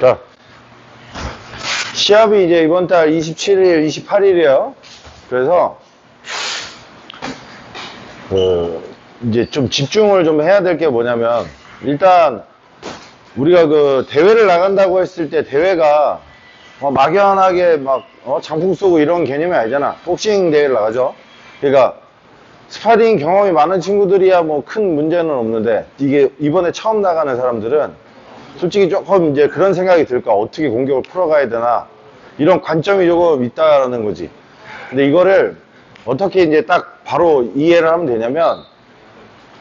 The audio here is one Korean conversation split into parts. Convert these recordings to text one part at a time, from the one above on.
자, 시합이 이제 이번 달 27일, 28일이에요. 그래서, 그, 이제 좀 집중을 좀 해야 될 게 뭐냐면, 일단, 우리가 그 대회를 나간다고 했을 때 대회가 어, 막연하게 막 어, 장풍 쏘고 이런 개념이 아니잖아. 복싱 대회를 나가죠. 그러니까 스파링 경험이 많은 친구들이야 뭐 큰 문제는 없는데 이게 이번에 처음 나가는 사람들은 솔직히 조금 이제 그런 생각이 들 거야. 어떻게 공격을 풀어가야 되나 이런 관점이 조금 있다라는 거지. 근데 이거를 어떻게 이제 딱 바로 이해를 하면 되냐면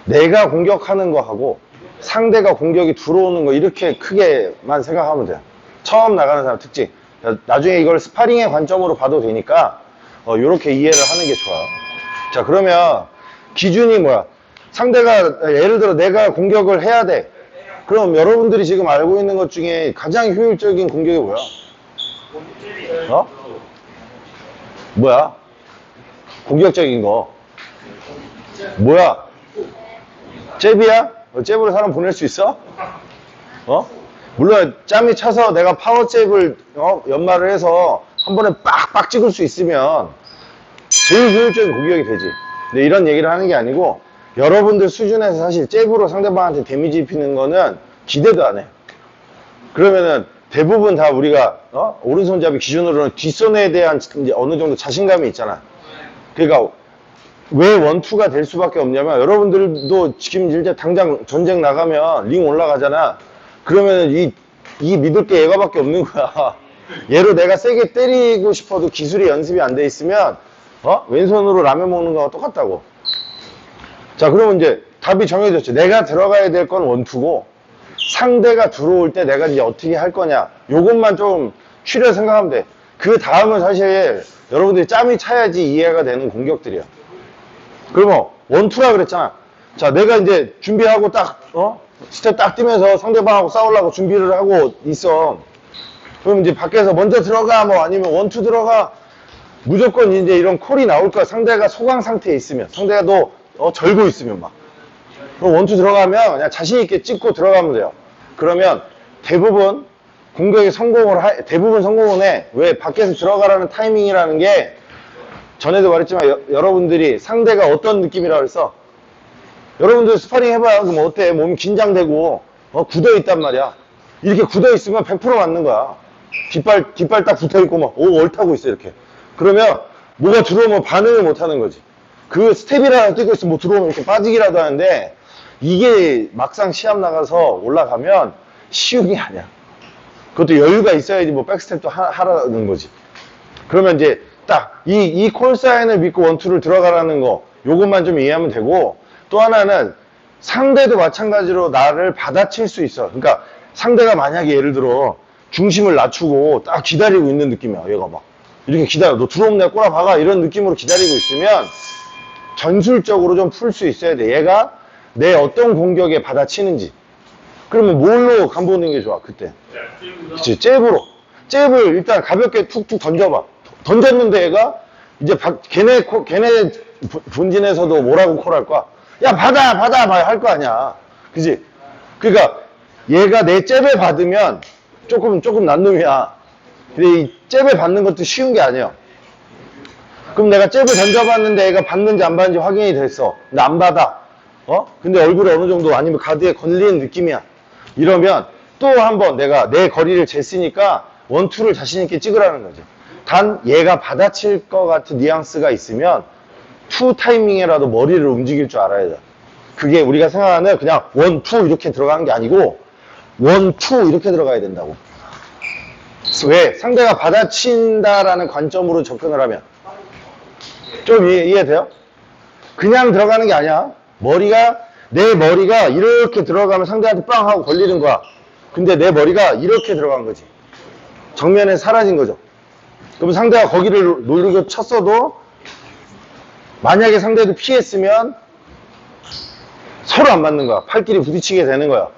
내가 공격하는 거 하고 상대가 공격이 들어오는 거 이렇게 크게만 생각하면 돼요. 처음 나가는 사람 특징. 나중에 이걸 스파링의 관점으로 봐도 되니까 어, 이렇게 이해를 하는 게 좋아요. 자 그러면 기준이 뭐야? 상대가 예를 들어 내가 공격을 해야 돼. 그럼 여러분들이 지금 알고 있는 것 중에 가장 효율적인 공격이 뭐야? 어? 뭐야? 공격적인 거. 뭐야? 잽이야? 어, 잽으로 사람 보낼 수 있어? 어? 물론 짬이 차서 내가 파워 잽을 어? 연마를 해서 한 번에 빡빡 찍을 수 있으면 제일 효율적인 공격이 되지. 근데 이런 얘기를 하는 게 아니고 여러분들 수준에서 사실 잽으로 상대방한테 데미지 입히는 거는 기대도 안 해. 그러면은 대부분 다 우리가 어? 오른손잡이 기준으로는 뒷손에 대한 이제 어느 정도 자신감이 있잖아. 그러니까 왜 원투가 될 수밖에 없냐면 여러분들도 지금 이제 당장 전쟁 나가면 링 올라가잖아. 그러면 이, 이 믿을 게 얘가밖에 없는 거야. 얘로 내가 세게 때리고 싶어도 기술이 연습이 안 돼 있으면 어? 왼손으로 라면 먹는 거와 똑같다고. 자, 그러면 이제 답이 정해졌죠. 내가 들어가야 될 건 원투고 상대가 들어올 때 내가 이제 어떻게 할 거냐. 요것만 좀 쉬려 생각하면 돼. 그 다음은 사실 여러분들이 짬이 차야지 이해가 되는 공격들이야. 그러면 원투라 그랬잖아. 자, 내가 이제 준비하고 딱, 어? 스텝 딱 뛰면서 상대방하고 싸우려고 준비를 하고 있어. 그럼 이제 밖에서 먼저 들어가, 뭐 아니면 원투 들어가. 무조건 이제 이런 콜이 나올 거야. 상대가 소강 상태에 있으면. 상대가 너, 어, 절고 있으면 막. 그럼 원투 들어가면 그냥 자신있게 찍고 들어가면 돼요. 그러면 대부분 공격에 성공을, 하, 대부분 성공은 해. 왜? 밖에서 들어가라는 타이밍이라는 게 전에도 말했지만 여, 여러분들이 상대가 어떤 느낌이라고 그랬어? 여러분들 스파링 해봐요. 그럼 어때? 몸이 긴장되고 어, 굳어 있단 말이야. 이렇게 굳어 있으면 100% 맞는 거야. 뒷발 뒷발 딱 붙어 있고 막 오 얼타고 있어 이렇게. 그러면 뭐가 들어오면 반응을 못 하는 거지. 그 스텝이라도 뛰고 있으면 뭐 들어오면 이렇게 빠지기라도 하는데 이게 막상 시합 나가서 올라가면 쉬운 게 아니야. 그것도 여유가 있어야지 뭐 백스텝도 하, 하라는 거지. 그러면 이제 딱 이 이 콜사인을 믿고 원투를 들어가라는 거 요것만 좀 이해하면 되고 또 하나는 상대도 마찬가지로 나를 받아칠 수 있어. 그러니까 상대가 만약에 예를 들어 중심을 낮추고 딱 기다리고 있는 느낌이야. 얘가 막 이렇게 기다려. 너 들어오면 내가 꼬라박아 이런 느낌으로 기다리고 있으면 전술적으로 좀 풀 수 있어야 돼. 얘가 내 어떤 공격에 받아치는지. 그러면 뭘로 간보는 게 좋아 그때. 그치 잽으로. 잽을 일단 가볍게 툭툭 던져봐. 던졌는데 얘가 이제 바- 걔네 코- 걔네 본- 본진에서도 뭐라고 콜할 거야? 야 받아 받아 할거 아니야. 그지? 그러니까 얘가 내 잽에 받으면 조금 조금 난 놈이야. 근데 이 잽에 받는 것도 쉬운 게 아니에요. 그럼 내가 잽을 던져봤는데 얘가 받는지 안 받는지 확인이 됐어. 근데 안 받아. 어? 근데 얼굴에 어느 정도 아니면 가드에 걸리는 느낌이야. 이러면 또 한 번 내가 내 거리를 쟀으니까 원투를 자신있게 찍으라는 거죠. 단 얘가 받아칠 것 같은 뉘앙스가 있으면 투 타이밍에라도 머리를 움직일 줄 알아야 돼. 그게 우리가 생각하는 그냥 원, 투 이렇게 들어가는 게 아니고 원, 투 이렇게 들어가야 된다고. 왜? 상대가 받아친다라는 관점으로 접근을 하면. 좀 이해, 이해돼요? 그냥 들어가는 게 아니야. 머리가, 내 머리가 이렇게 들어가면 상대한테 빵 하고 걸리는 거야. 근데 내 머리가 이렇게 들어간 거지. 정면에 사라진 거죠. 그럼 상대가 거기를 노리고 쳤어도 만약에 상대도 피했으면 서로 안 맞는 거야. 팔끼리 부딪히게 되는 거야.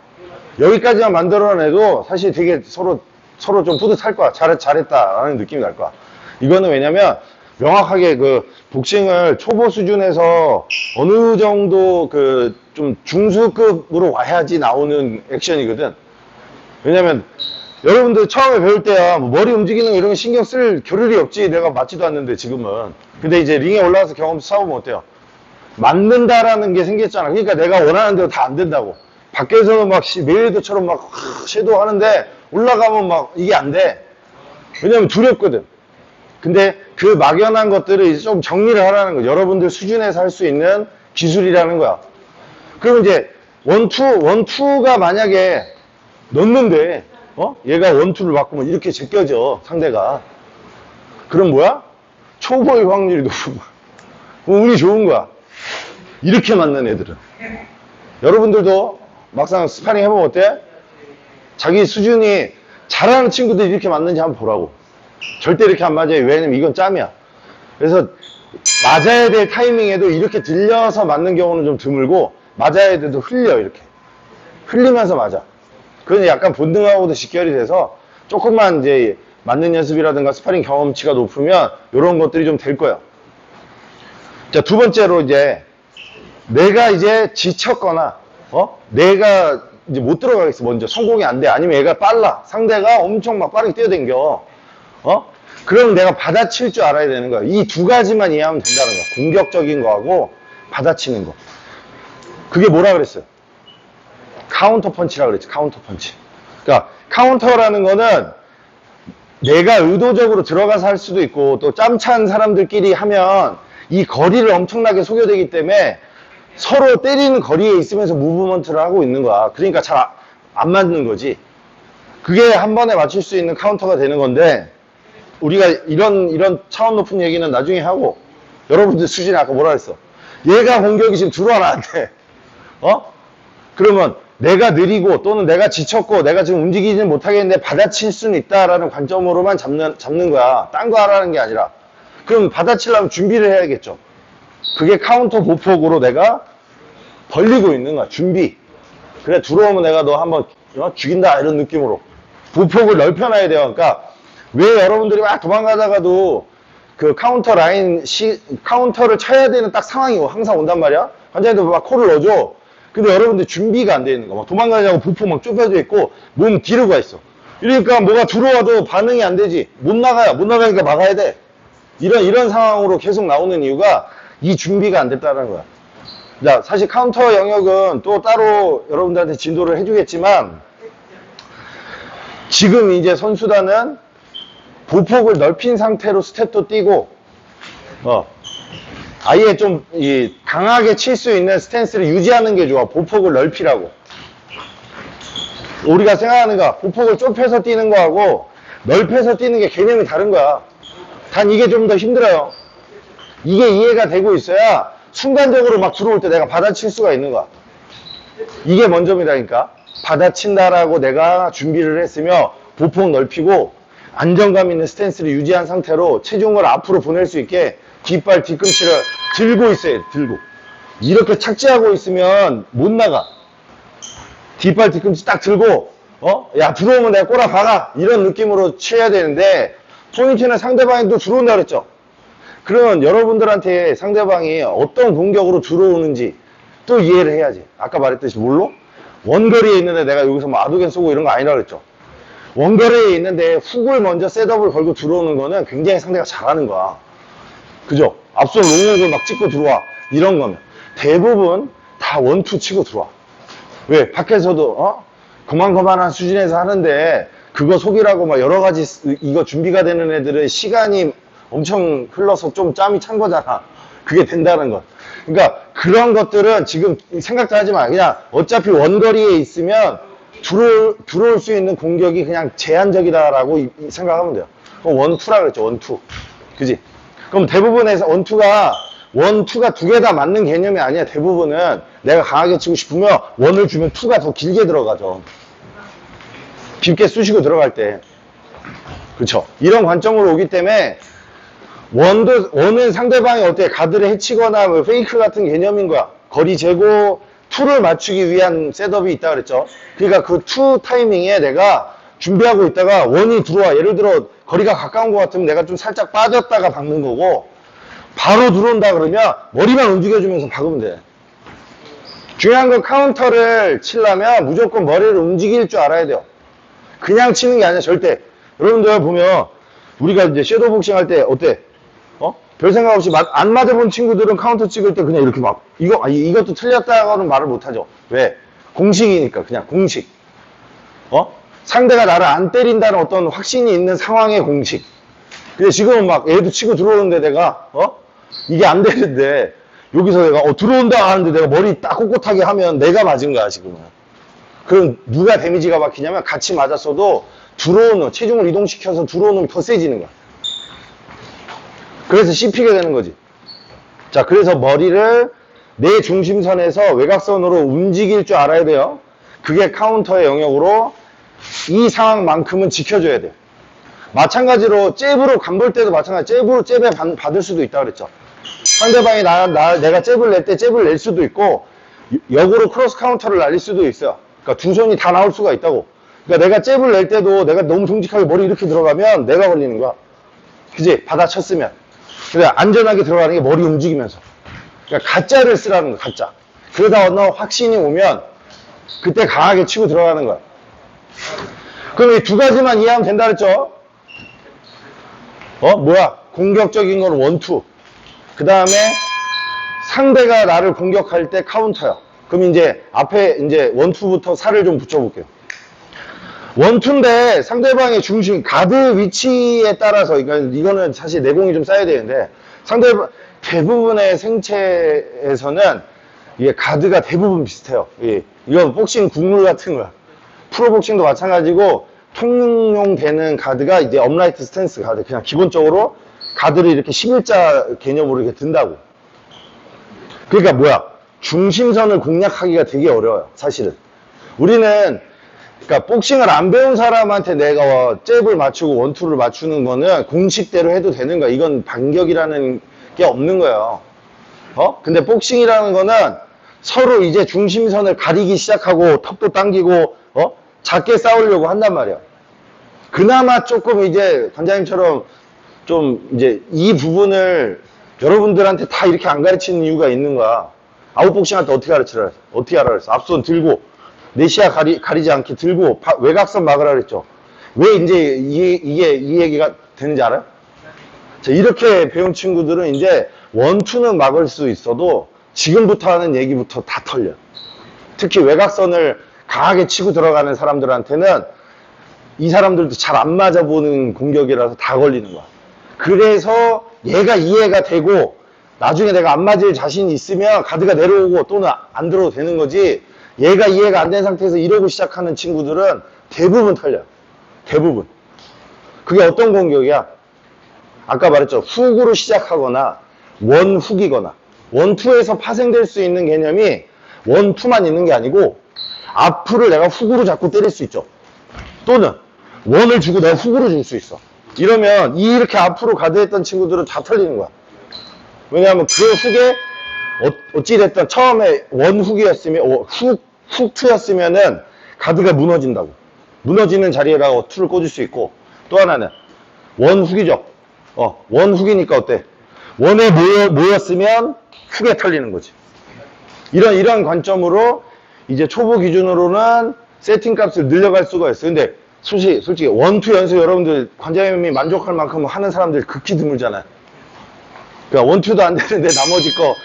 여기까지만 만들어내도 사실 되게 서로 서로 좀 뿌듯할 거야. 잘했, 잘했다라는 느낌이 날 거야. 이거는 왜냐면 명확하게 그 복싱을 초보 수준에서 어느 정도 그 좀 중수급으로 와야지 나오는 액션이거든. 왜냐면 여러분들 처음에 배울 때야 뭐 머리 움직이는 거 이런 거 신경 쓸 겨를이 없지. 내가 맞지도 않는데 지금은. 근데 이제 링에 올라가서 경험 싸우면 어때요? 맞는다라는 게 생겼잖아. 그러니까 내가 원하는 대로 다 안 된다고. 밖에서는 막 시- 메이드처럼 막 섀도우 하는데 올라가면 막 이게 안돼. 왜냐면 두렵거든 근데 그 막연한 것들을 이제 좀 정리를 하라는 거 여러분들 수준에서 할 수 있는 기술이라는 거야. 그럼 이제 원투 원투가 만약에 넣는데 어? 얘가 원투를 바꾸면 이렇게 제껴져 상대가. 그럼 뭐야? 초보일 확률이 높은 거야 그럼 운이 좋은 거야. 이렇게 맞는 애들은. 여러분들도 막상 스파링 해보면 어때? 자기 수준이 잘하는 친구들이 이렇게 맞는지 한번 보라고 절대 이렇게 안 맞아요. 왜냐면 이건 짬이야. 그래서 맞아야 될 타이밍에도 이렇게 들려서 맞는 경우는 좀 드물고 맞아야 돼도 흘려 이렇게. 흘리면서 맞아. 그건 약간 본능하고도 직결이 돼서 조금만 이제 맞는 연습이라든가 스파링 경험치가 높으면 이런 것들이 좀 될 거야. 자두 번째로 이제 내가 이제 지쳤거나 어? 내가 이제 못 들어가겠어 먼저. 성공이 안 돼. 아니면 얘가 빨라. 상대가 엄청 막 빠르게 뛰어댕겨 어? 그러면 내가 받아칠 줄 알아야 되는 거야. 이 두 가지만 이해하면 된다는 거야. 공격적인 거하고 받아치는 거. 그게 뭐라 그랬어요? 카운터 펀치라 그랬지 카운터 펀치. 그러니까 카운터라는 거는 내가 의도적으로 들어가서 할 수도 있고 또 짬찬 사람들끼리 하면 이 거리를 엄청나게 소요되기 때문에 서로 때리는 거리에 있으면서 무브먼트를 하고 있는 거야. 그러니까 잘 안 맞는 거지. 그게 한 번에 맞출 수 있는 카운터가 되는 건데 우리가 이런 이런 차원 높은 얘기는 나중에 하고 여러분들 수준이 아까 뭐라 그랬어? 얘가 공격이 지금 들어와 나한테 어? 그러면 내가 느리고 또는 내가 지쳤고 내가 지금 움직이지는 못하겠는데 받아칠 수는 있다라는 관점으로만 잡는, 잡는 거야. 딴 거 하라는 게 아니라. 그럼 받아치려면 준비를 해야겠죠. 그게 카운터 보폭으로 내가 벌리고 있는 거야. 준비. 그래, 들어오면 내가 너 한번 어? 죽인다. 이런 느낌으로. 보폭을 넓혀놔야 돼요. 그러니까 왜 여러분들이 막 도망가다가도 그 카운터 라인 시, 카운터를 쳐야 되는 딱 상황이 항상 온단 말이야. 환자님도 막 코를 넣어줘. 근데 여러분들 준비가 안 돼 있는 거. 막 도망가냐고 부포 막 좁혀져 있고 몸 뒤로 가 있어. 이러니까 뭐가 들어와도 반응이 안 되지. 못 나가요. 못 나가니까 막아야 돼. 이런 이런 상황으로 계속 나오는 이유가 이 준비가 안 됐다는 거야. 자, 사실 카운터 영역은 또 따로 여러분들한테 진도를 해주겠지만 지금 이제 선수단은 보폭을 넓힌 상태로 스텝도 뛰고 어, 아예 좀 이, 강하게 칠 수 있는 스탠스를 유지하는 게 좋아. 보폭을 넓히라고. 우리가 생각하는 거 보폭을 좁혀서 뛰는 거하고 넓혀서 뛰는 게 개념이 다른 거야. 단 이게 좀 더 힘들어요. 이게 이해가 되고 있어야 순간적으로 막 들어올 때 내가 받아칠 수가 있는 거야. 이게 먼저입니다니까. 받아친다라고 내가 준비를 했으며 보폭 넓히고 안정감 있는 스탠스를 유지한 상태로 체중을 앞으로 보낼 수 있게 뒷발 뒤꿈치를 들고 있어야 돼, 들고. 이렇게 착지하고 있으면 못 나가. 뒷발 뒤꿈치 딱 들고, 어? 야, 들어오면 내가 꼬라 박아. 이런 느낌으로 취해야 되는데, 포인트는 상대방이 또 들어온다 그랬죠? 그러면 여러분들한테 상대방이 어떤 공격으로 들어오는지 또 이해를 해야지. 아까 말했듯이 뭘로? 원거리에 있는데 내가 여기서 뭐 아두겐 쏘고 이런 거 아니라 그랬죠? 원거리에 있는데 훅을 먼저 셋업을 걸고 들어오는 거는 굉장히 상대가 잘하는 거야. 그죠? 앞서 롱목을 막 찍고 들어와. 이런 거면. 대부분 다 원투 치고 들어와. 왜? 밖에서도, 어? 그만그만한 수준에서 하는데, 그거 속이라고 막 여러 가지 스- 이거 준비가 되는 애들은 시간이 엄청 흘러서 좀 짬이 찬 거잖아. 그게 된다는 것. 그러니까 그런 것들은 지금 생각도 하지 마. 그냥 어차피 원거리에 있으면 들어올, 들어올 수 있는 공격이 그냥 제한적이다라고 생각하면 돼요. 그럼 원투라 그랬죠. 원투. 그지? 그럼 대부분에서 원투가 원투가 두 개 다 맞는 개념이 아니야. 대부분은 내가 강하게 치고 싶으면 원을 주면 투가 더 길게 들어가죠. 깊게 쑤시고 들어갈 때. 그렇죠. 이런 관점으로 오기 때문에 원도 원은 상대방이 어떻게 가드를 해치거나 뭐 페이크 같은 개념인 거야. 거리 재고 투를 맞추기 위한 셋업이 있다 그랬죠. 그러니까 그투 타이밍에 내가 준비하고 있다가 원이 들어와. 예를 들어 거리가 가까운 것 같으면 내가 좀 살짝 빠졌다가 박는 거고 바로 들어온다 그러면 머리만 움직여주면서 박으면 돼. 중요한 건 카운터를 치려면 무조건 머리를 움직일 줄 알아야 돼요. 그냥 치는 게 아니야, 절대. 여러분들 보면, 우리가 이제 섀도우 복싱 할 때, 어때? 어? 별 생각 없이 맞- 안 맞아본 친구들은 카운터 찍을 때 그냥 이렇게 막, 이거, 아, 이- 이것도 틀렸다고는 말을 못 하죠. 왜? 공식이니까, 그냥 공식. 어? 상대가 나를 안 때린다는 어떤 확신이 있는 상황의 공식. 근데 지금은 막 얘도 치고 들어오는데 내가, 어? 이게 안 되는데, 여기서 내가, 어, 들어온다 하는데 내가 머리 딱 꼿꼿하게 하면 내가 맞은 거야, 지금은. 그럼 누가 데미지가 박히냐면 같이 맞았어도 들어오는, 체중을 이동시켜서 들어오는 더 세지는 거야. 그래서 씹히게 되는 거지. 자, 그래서 머리를 내 중심선에서 외곽선으로 움직일 줄 알아야 돼요. 그게 카운터의 영역으로 이 상황만큼은 지켜줘야 돼요. 마찬가지로 잽으로 간볼 때도 마찬가지. 잽으로 잽에 받- 받을 수도 있다 그랬죠. 상대방이 나, 나 내가 잽을 낼 때 잽을 낼 수도 있고 역으로 크로스 카운터를 날릴 수도 있어요. 그러니까 두 손이 다 나올 수가 있다고. 그러니까 내가 잽을 낼 때도 내가 너무 정직하게 머리 이렇게 들어가면 내가 걸리는 거야. 그지? 받아쳤으면. 그래 안전하게 들어가는 게 머리 움직이면서. 그러니까 가짜를 쓰라는 거야, 가짜. 그러다 어느 확신이 오면 그때 강하게 치고 들어가는 거야. 그럼 이 두 가지만 이해하면 된다 그랬죠? 어? 뭐야? 공격적인 건 원투. 그 다음에 상대가 나를 공격할 때 카운터야. 그럼 이제 앞에 이제 원투부터 살을 좀 붙여볼게요. 원투인데 상대방의 중심, 가드 위치에 따라서, 그러니까 이거는 사실 내공이 좀 쌓여야 되는데, 상대, 대부분의 생체에서는 이게 가드가 대부분 비슷해요. 예. 이건 복싱 국룰 같은 거야. 프로복싱도 마찬가지고, 통용되는 가드가 이제 업라이트 스탠스 가드. 그냥 기본적으로 가드를 이렇게 11자 개념으로 이렇게 든다고. 그러니까 뭐야? 중심선을 공략하기가 되게 어려워요, 사실은. 우리는 그러니까 복싱을 안 배운 사람한테 내가 어, 잽을 맞추고 원투를 맞추는 거는 공식대로 해도 되는 거야. 이건 반격이라는 게 없는 거예요. 어? 근데 복싱이라는 거는 서로 이제 중심선을 가리기 시작하고 턱도 당기고 어? 작게 싸우려고 한단 말이야. 그나마 조금 이제 관장님처럼 좀 이제 이 부분을 여러분들한테 다 이렇게 안 가르치는 이유가 있는 거야. 아웃복싱 할때 어떻게 가르치라? 어떻게 그랬어? 앞손 들고 내 시야 가리, 가리지 않게 들고 바- 외곽선 막으라 그랬죠. 왜 이제 이, 이게 이 얘기가 되는지 알아요? 자, 이렇게 배운 친구들은 이제 원투는 막을 수 있어도 지금부터 하는 얘기부터 다 털려. 특히 외곽선을 강하게 치고 들어가는 사람들한테는 이 사람들도 잘 안 맞아보는 공격이라서 다 걸리는 거야. 그래서 얘가 이해가 되고 나중에 내가 안 맞을 자신이 있으면 가드가 내려오고 또는 안 들어도 되는 거지 얘가 이해가 안 된 상태에서 이러고 시작하는 친구들은 대부분 털려. 대부분. 그게 어떤 공격이야? 아까 말했죠. 훅으로 시작하거나 원훅이거나 원투에서 파생될 수 있는 개념이 원투만 있는 게 아니고 앞을 내가 훅으로 자꾸 때릴 수 있죠. 또는 원을 주고 내가 훅으로 줄 수 있어. 이러면 이렇게 앞으로 가드했던 친구들은 다 털리는 거야. 왜냐하면 그 훅에 어, 찌됐든 처음에 원훅이었으면 어, 훅, 훅투였으면은 가드가 무너진다고. 무너지는 자리에다가 투를 꽂을 수 있고 또 하나는 원훅이죠. 어, 원훅이니까 어때? 원에 모여, 모였으면 훅에 털리는 거지. 이런, 이런 관점으로 이제 초보 기준으로는 세팅 값을 늘려갈 수가 있어요. 근데 솔직히, 솔직히 원투 연습 여러분들 관장님이 만족할 만큼 하는 사람들 극히 드물잖아요. 그러니까 원투도 안 되는데 나머지 거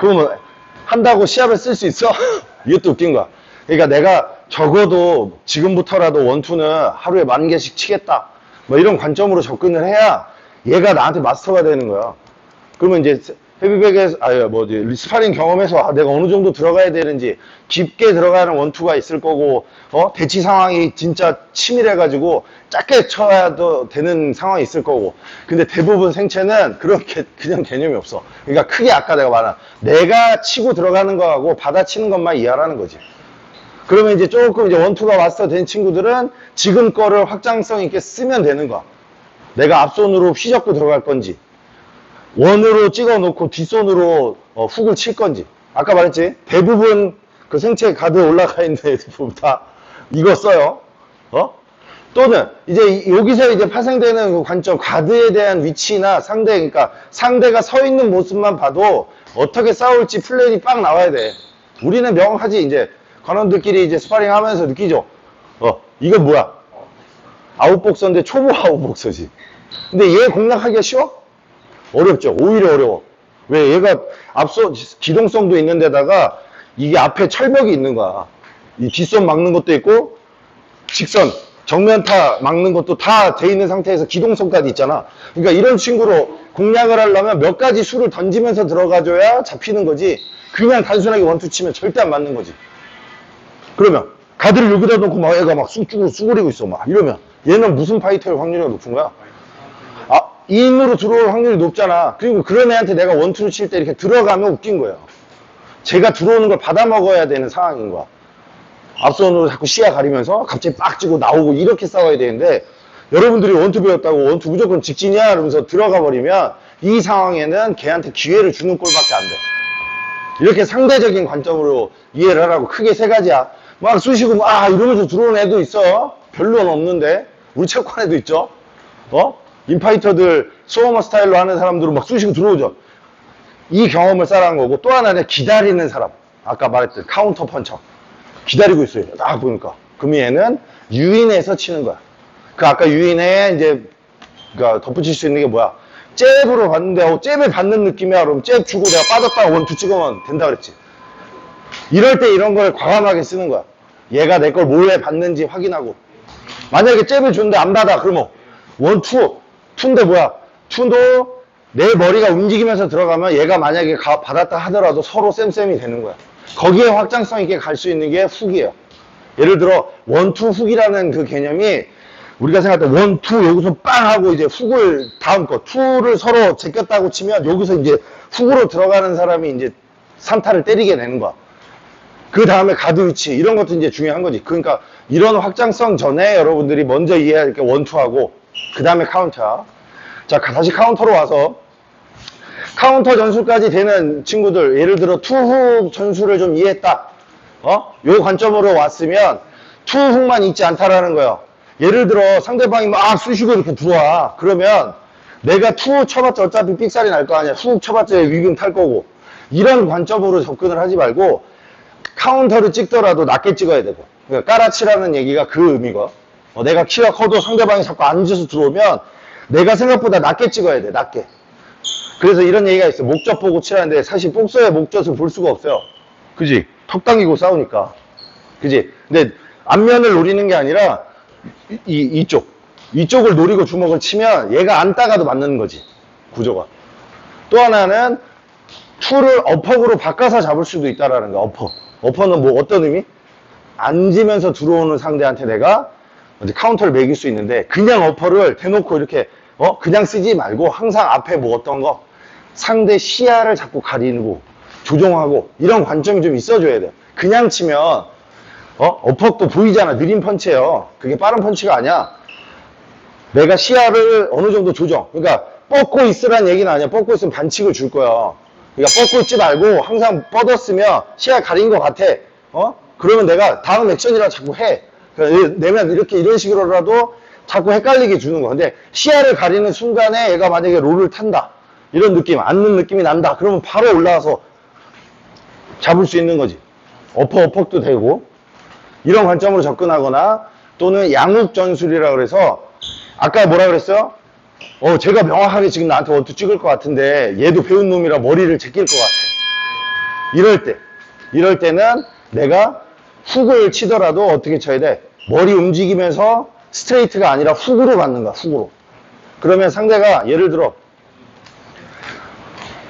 그러면 한다고 시합에 쓸 수 있어? 이것도 웃긴 거야. 그러니까 내가 적어도 지금부터라도 원투는 하루에 만 개씩 치겠다. 뭐 이런 관점으로 접근을 해야 얘가 나한테 마스터가 되는 거야. 그러면 이제 헤비백에서 아니 뭐지 스파링 경험에서 아, 내가 어느 정도 들어가야 되는지 깊게 들어가는 원투가 있을 거고 어? 대치 상황이 진짜 치밀해 가지고 짧게 쳐야도 되는 상황이 있을 거고. 근데 대부분 생체는 그렇게 그냥 개념이 없어. 그러니까 크게 아까 내가 말한 내가 치고 들어가는 거하고 받아치는 것만 이해하라는 거지. 그러면 이제 조금 이제 원투가 마스터 된 친구들은 지금 거를 확장성 있게 쓰면 되는 거야. 내가 앞손으로 휘젓고 들어갈 건지 원으로 찍어 놓고 뒷손으로 어, 훅을 칠 건지. 아까 말했지? 대부분 그 생체 가드 올라가 있는 애들 다 이거 써요. 어? 또는 이제 이- 여기서 이제 파생되는 그 관점 가드에 대한 위치나 상대 그러니까 상대가 서 있는 모습만 봐도 어떻게 싸울지 플랜이 빡 나와야 돼. 우리는 명확하지 이제. 관원들끼리 이제 스파링 하면서 느끼죠. 어 이건 뭐야? 아웃복서인데 초보 아웃복서지. 근데 얘 공략하기가 쉬워? 어렵죠. 오히려 어려워. 왜? 얘가 앞서 기동성도 있는 데다가 이게 앞에 철벽이 있는 거야. 이 뒷선 막는 것도 있고 직선, 정면타 막는 것도 다 돼 있는 상태에서 기동성까지 있잖아. 그러니까 이런 친구로 공략을 하려면 몇 가지 수를 던지면서 들어가줘야 잡히는 거지. 그냥 단순하게 원투 치면 절대 안 맞는 거지. 그러면 가드를 여기다 놓고 막 얘가 막 쑥쭈고 쑥거리고 있어 막 이러면 얘는 무슨 파이터일 확률이 높은 거야? 아, 2인으로 들어올 확률이 높잖아. 그리고 그런 애한테 내가 원투를 칠때 이렇게 들어가면 웃긴 거예요. 제가 들어오는 걸 받아 먹어야 되는 상황인 거야. 앞선으로 자꾸 시야 가리면서 갑자기 빡 찌고 나오고 이렇게 싸워야 되는데 여러분들이 원투 배웠다고 원투 무조건 직진이야 이러면서 들어가 버리면 이 상황에는 걔한테 기회를 주는 꼴밖에 안 돼. 이렇게 상대적인 관점으로 이해를 하라고 크게 세 가지야. 막 쑤시고 막 아, 이러면서 들어오는 애도 있어. 별로는 없는데 우리 체육관에도 있죠. 어? 인파이터들 소어머 스타일로 하는 사람들은 막 쑤시고 들어오죠. 이 경험을 쌓아간 거고 또 하나는 기다리는 사람. 아까 말했던 카운터 펀처. 기다리고 있어요. 딱 보니까. 그럼 얘는 유인해서 치는 거야. 그 아까 유인에 이제 그러니까 덧붙일 수 있는 게 뭐야? 잽으로 봤는데 어, 잽에 받는 느낌이야. 그럼 잽 주고 내가 빠졌다가 원투 찍으면 된다 그랬지. 이럴 때 이런 걸 과감하게 쓰는 거야. 얘가 내 걸 몰래 받는지 확인하고. 만약에 잽을 주는데 안 받아. 그러면 원투, 투인데 뭐야? 투도 내 머리가 움직이면서 들어가면 얘가 만약에 가- 받았다 하더라도 서로 쌤쌤이 되는 거야. 거기에 확장성 있게 갈 수 있는 게 훅이에요. 예를 들어 원투 훅이라는 그 개념이 우리가 생각할 때 원투 여기서 빵 하고 이제 훅을 다음 거 투를 서로 제꼈다고 치면 여기서 이제 훅으로 들어가는 사람이 이제 3타를 때리게 되는 거야. 그 다음에 가드 위치 이런 것도 이제 중요한 거지. 그러니까 이런 확장성 전에 여러분들이 먼저 될게 원투하고 그 다음에 카운터. 자 다시 카운터로 와서 카운터 전술까지 되는 친구들 예를 들어 투훅 전술을 좀 이해했다. 어? 요 관점으로 왔으면 투훅만 있지 않다라는 거예요. 예를 들어 상대방이 막 쑤시고 이렇게 들어와. 그러면 내가 투 쳐봤자 어차피 삑살이 날 거 아니야. 훅 쳐봤자 위금 탈 거고. 이런 관점으로 접근을 하지 말고 카운터를 찍더라도 낮게 찍어야 되고. 그러니까 까라치라는 얘기가 그 의미가. 어, 내가 키가 커도 상대방이 자꾸 앉아서 들어오면 내가 생각보다 낮게 찍어야 돼. 낮게. 그래서 이런 얘기가 있어. 목젖 보고 치라는데 사실 복서의 목젖을 볼 수가 없어요. 그지? 턱 당기고 싸우니까. 그지? 근데 앞면을 노리는 게 아니라 이, 이- 이쪽. 이쪽을 노리고 주먹을 치면 얘가 안 따가도 맞는 거지. 구조가. 또 하나는 투를 어퍼으로 바꿔서 잡을 수도 있다라는 거야. 어퍼. 어퍼는 뭐 어떤 의미? 앉으면서 들어오는 상대한테 내가 카운터를 매길 수 있는데 그냥 어퍼를 대놓고 이렇게 어 그냥 쓰지 말고 항상 앞에 뭐 어떤 거 상대 시야를 자꾸 가리고 조종하고 이런 관점이 좀 있어줘야 돼요. 그냥 치면 어 어퍼도 보이잖아 느린 펀치예요. 그게 빠른 펀치가 아니야. 내가 시야를 어느 정도 조정. 그러니까 뻗고 있으란 얘기는 아니야. 뻗고 있으면 반칙을 줄 거야. 그러니까 뻗고 있지 말고 항상 뻗었으면 시야 가린 것 같아. 어? 그러면 내가 다음 액션이라 자꾸 해. 그러니까 내면 이렇게 이런 식으로라도 자꾸 헷갈리게 주는 거야. 근데 시야를 가리는 순간에 얘가 만약에 롤을 탄다. 이런 느낌, 앉는 느낌이 난다. 그러면 바로 올라와서 잡을 수 있는 거지. 어퍼 어퍼도 되고. 이런 관점으로 접근하거나 또는 양욱 전술이라 그래서 아까 뭐라 그랬어요? 어, 제가 명확하게 지금 나한테 원투 찍을 것 같은데 얘도 배운 놈이라 머리를 제낄 것 같아. 이럴 때. 이럴 때는 내가 훅을 치더라도 어떻게 쳐야 돼? 머리 움직이면서 스트레이트가 아니라 훅으로 맞는 거야, 훅으로. 그러면 상대가 예를 들어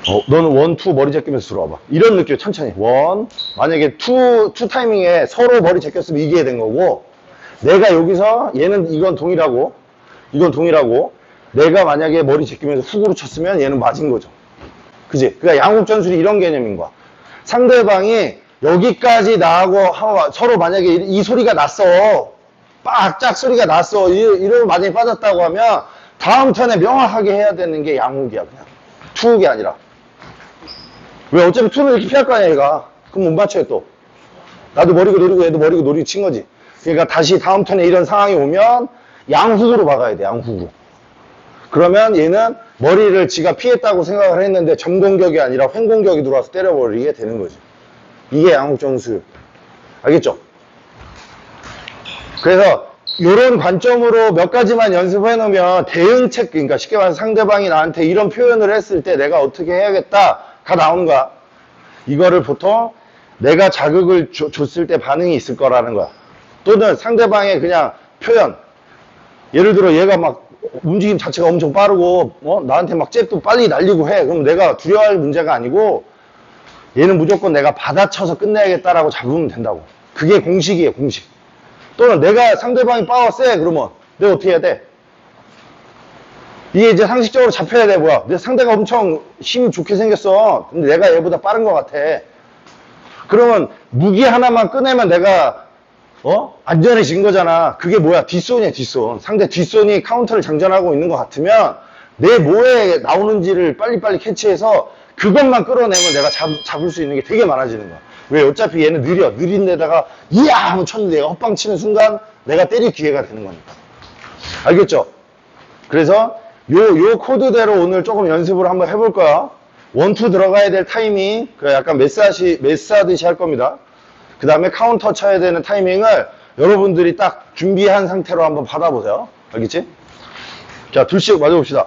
어, 너는 원, 투 머리 제끼면서 들어와봐. 이런 느낌 천천히. 원. 만약에 투, 투 타이밍에 서로 머리 제꼈으면 이기게 된 거고, 내가 여기서 얘는 이건 동일하고, 이건 동일하고, 내가 만약에 머리 제끼면서 훅으로 쳤으면 얘는 맞은 거죠. 그지? 그러니까 양국 전술이 이런 개념인 거야. 상대방이 여기까지 나하고 하고 서로 만약에 이, 이 소리가 났어. 빡짝 소리가 났어. 이, 이러면 만약에 빠졌다고 하면 다음 턴에 명확하게 해야 되는 게 양국이야, 그냥. 투국이 아니라. 왜 어차피 투는 이렇게 피할 거 아니야, 얘가. 그럼 못 맞춰요, 또. 나도 머리고 노리고 얘도 머리고 노리고 친 거지. 그러니까 다시 다음 턴에 이런 상황이 오면 양훅으로 막아야 돼, 양훅으로. 그러면 얘는 머리를 지가 피했다고 생각을 했는데 점공격이 아니라 횡공격이 들어와서 때려버리게 되는 거지. 이게 전술. 알겠죠? 그래서 이런 관점으로 몇 가지만 연습해 놓으면 대응책, 그러니까 쉽게 말해서 상대방이 나한테 이런 표현을 했을 때 내가 어떻게 해야겠다가 나오는 거야. 이거를 보통 내가 자극을 줘- 줬을 때 반응이 있을 거라는 거야. 또는 상대방의 그냥 표현. 예를 들어 얘가 막 움직임 자체가 엄청 빠르고 어? 나한테 막 잽도 빨리 날리고 해. 그럼 내가 두려워할 문제가 아니고 얘는 무조건 내가 받아쳐서 끝내야겠다라고 잡으면 된다고. 그게 공식이에요, 공식. 또는 내가 상대방이 파워 세 그러면 내가 어떻게 해야 돼? 이게 이제 상식적으로 잡혀야 돼 뭐야? 내 상대가 엄청 힘 좋게 생겼어. 근데 내가 얘보다 빠른 것 같아. 그러면 무기 하나만 꺼내면 내가 어 안전해진 거잖아. 그게 뭐야? 뒷손이야 뒷손. 상대 뒷손이 카운터를 장전하고 있는 것 같으면 내 뭐에 나오는지를 빨리빨리 캐치해서 그것만 끌어내면 내가 잡, 잡을 수 있는 게 되게 많아지는 거야. 왜? 어차피 얘는 느려. 느린 데다가 이야 하면 쳤는데 얘가 헛방 치는 순간 내가 때릴 기회가 되는 거니까. 알겠죠? 그래서 요, 요 코드대로 오늘 조금 연습을 한번 해볼 거야. 원투 들어가야 될 타이밍, 그 약간 메스하시, 메스하듯이 할 겁니다. 그 다음에 카운터 쳐야 되는 타이밍을 여러분들이 딱 준비한 상태로 한번 받아보세요. 알겠지? 자, 둘씩 맞아봅시다.